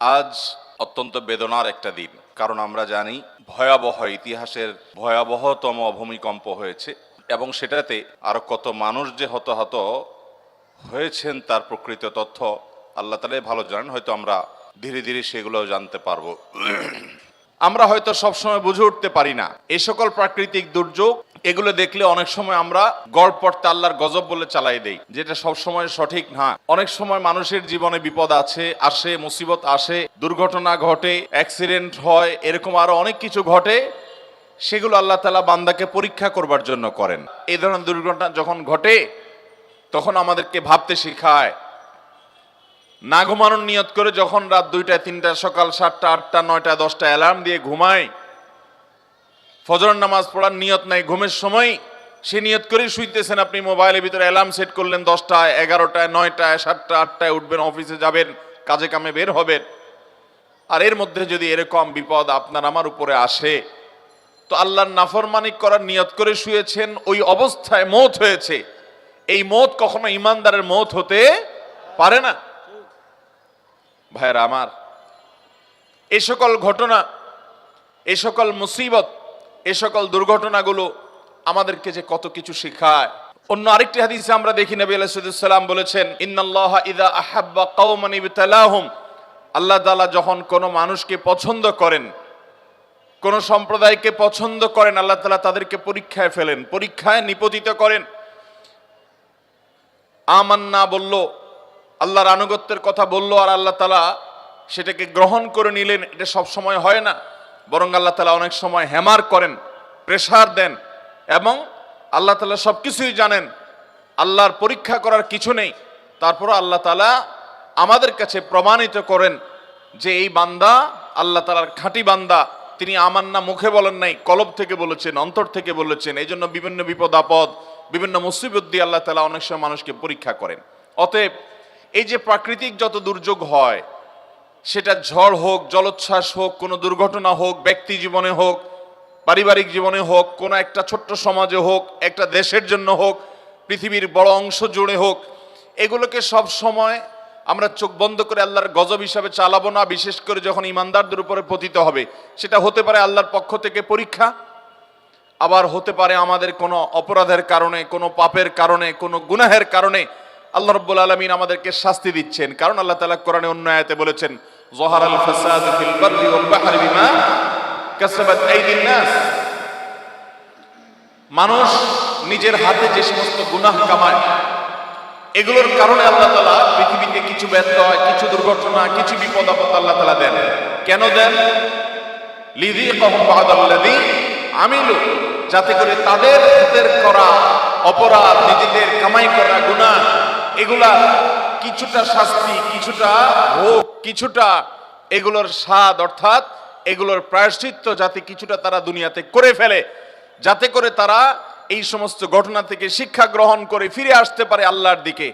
আজ অত্যন্ত বেদনার একটা দিন। কারণ আমরা জানি ভয়াবহ ইতিহাসের ভয়াবহতম ভূমিকম্প হয়েছে এবং সেটাতে আরও কত মানুষ যে হতাহত হয়েছেন তার প্রকৃত তথ্য আল্লাহ তালাই ভালো জানেন, হয়তো আমরা ধীরে ধীরে সেগুলো জানতে পারব। আমরা হয়তো সবসময় বুঝে উঠতে পারি না। এই সকল প্রাকৃতিক দুর্যোগ এগুলো দেখলে অনেক সময় আমরা গড় পড়তে আল্লাহর গজব বলে চালাই দেই, যেটা সব সময় সঠিক না। অনেক সময় মানুষের জীবনে বিপদ আছে, আসে, মুসিবত আসে, দুর্ঘটনা ঘটে, অ্যাক্সিডেন্ট হয়, এরকম আরও অনেক কিছু ঘটে, সেগুলো আল্লাহ তালা বান্দাকে পরীক্ষা করবার জন্য করেন। এই ধরনের দুর্ঘটনা যখন ঘটে, তখন আমাদেরকে ভাবতে শেখায়। না ঘুমানোর নিয়ত করে যখন রাত দুইটা তিনটা সকাল সাতটা, আটটা, নয়টা দশটা অ্যালার্ম দিয়ে ঘুমায় ফজর নামাজ পড়ার নিয়ত নাই, ঘুমের সময় সে নিয়ত করেই শুইতেছেন আপনি মোবাইলের ভিতরে, অ্যালার্ম সেট করলেন দশটায়, এগারোটায়, নয়টায়, সাতটা, আটটায় উঠবেন, অফিসে যাবেন, কাজে কামে বের হবেন। আর এর মধ্যে যদি এরকম বিপদ আপনার আমার উপরে আসে, তো আল্লাহর নাফরমানিক করার নিয়ত করে শুয়েছেন, ওই অবস্থায় মত হয়েছে। এই মত কখনো ইমানদারের মত হতে পারে না। ভাইয়েরা আমার এই সকল ঘটনা এই সকল মুসিবত এই সকল দুর্ঘটনাগুলো আমাদেরকে যে কত কিছু শেখায়। অন্য আরেকটি হাদিসে আমরা দেখি, নবী আলাইহিসসালাম বলেছেন, ইন্নাল্লাহ ইদা আহাব্বা কওমান ইবতালাহুম। আল্লাহ তাআলা যখন কোনো মানুষকে পছন্দ করেন, কোন সম্প্রদায়কে পছন্দ করেন, আল্লাহ তালা তাদেরকে পরীক্ষায় ফেলেন, পরীক্ষায় নিপতিত করেন। আমান্না বলল, আল্লাহর আনুগত্যের কথা বলল আর আল্লাহ তালা সেটাকে গ্রহণ করে নিলেন, এটা সব সময় হয় না। বরং আল্লাহ তালা অনেক সময় হ্যামার করেন, প্রেসার দেন এবং আল্লাহ তালা সব কিছুই জানেন। আল্লাহর পরীক্ষা করার কিছু নেই। তারপর আল্লাহ তালা আমাদের কাছে প্রমাণিত করেন যে এই বান্দা, আল্লাহ তালার খাঁটি বান্দা, তিনি আমার না মুখে বলেন নাই, কলব থেকে বলেছেন, অন্তর থেকে বলেছেন। এই জন্য বিভিন্ন বিপদ আপদ, বিভিন্ন মুসিবত দিয়ে আল্লাহ তালা অনেক সময় মানুষকে পরীক্ষা করেন। অতএব এই যে প্রাকৃতিক যত দুর্যোগ হয় সেটা ঝড় হোক, জলোচ্ছ্বাস হোক, কোনো দুর্ঘটনা হোক, ব্যক্তি জীবনে হোক, পারিবারিক জীবনে হোক, কোনো একটা ছোট্ট সমাজে হোক, একটা দেশের জন্য হোক, পৃথিবীর বড় অংশ জুড়ে হোক, এগুলোকে সব সময় আমরা চোখ বন্ধ করে আল্লাহর গজব হিসাবে চালাবো না, বিশেষ করে যখন ইমানদারদের উপরে পতিত হবে। সেটা হতে পারে আল্লাহর পক্ষ থেকে পরীক্ষা, আবার হতে পারে আমাদের কোনো অপরাধের কারণে, কোনো পাপের কারণে, কোনো গুনাহের কারণে। আল্লাহ রব্বুল আলমিন আমাদেরকে শাস্তি দিচ্ছেন। কারণ আল্লাহ তালা কোরআনে অন্য আয়াতে বলেছেন ফাসাদ ফিল বাররি ওয়াল বাহরি বিমা কাসাবাত আইদিন নাস মানুষ নিজের হাতে যে সমস্ত গুনাহ কামায়, এগুলোর কারণে আল্লাহ তালা পৃথিবীতে কিছু ব্যর্থ হয়, কিছু দুর্ঘটনা, কিছু বিপদ আপদ আল্লাহ তালা দেন। কেন দেন? লিদি কহম বাহাদাল্লাদি আমিলু, যাতে করে তাদের হাতের করা অপরাধ, নিজেদের কামাই করা গুনাহ, এগুলা কিছুটা শাস্তি, কিছুটা ভোগ, কিছুটা এগুলোর স্বাদ অর্থাৎ এগুলোর প্রায়শ্চিত্ত যাতে কিছুটা তারা দুনিয়াতে করে ফেলে, যাতে করে তারা এই সমস্ত ঘটনা থেকে শিক্ষা গ্রহণ করে ফিরে আসতে পারে আল্লাহর দিকে।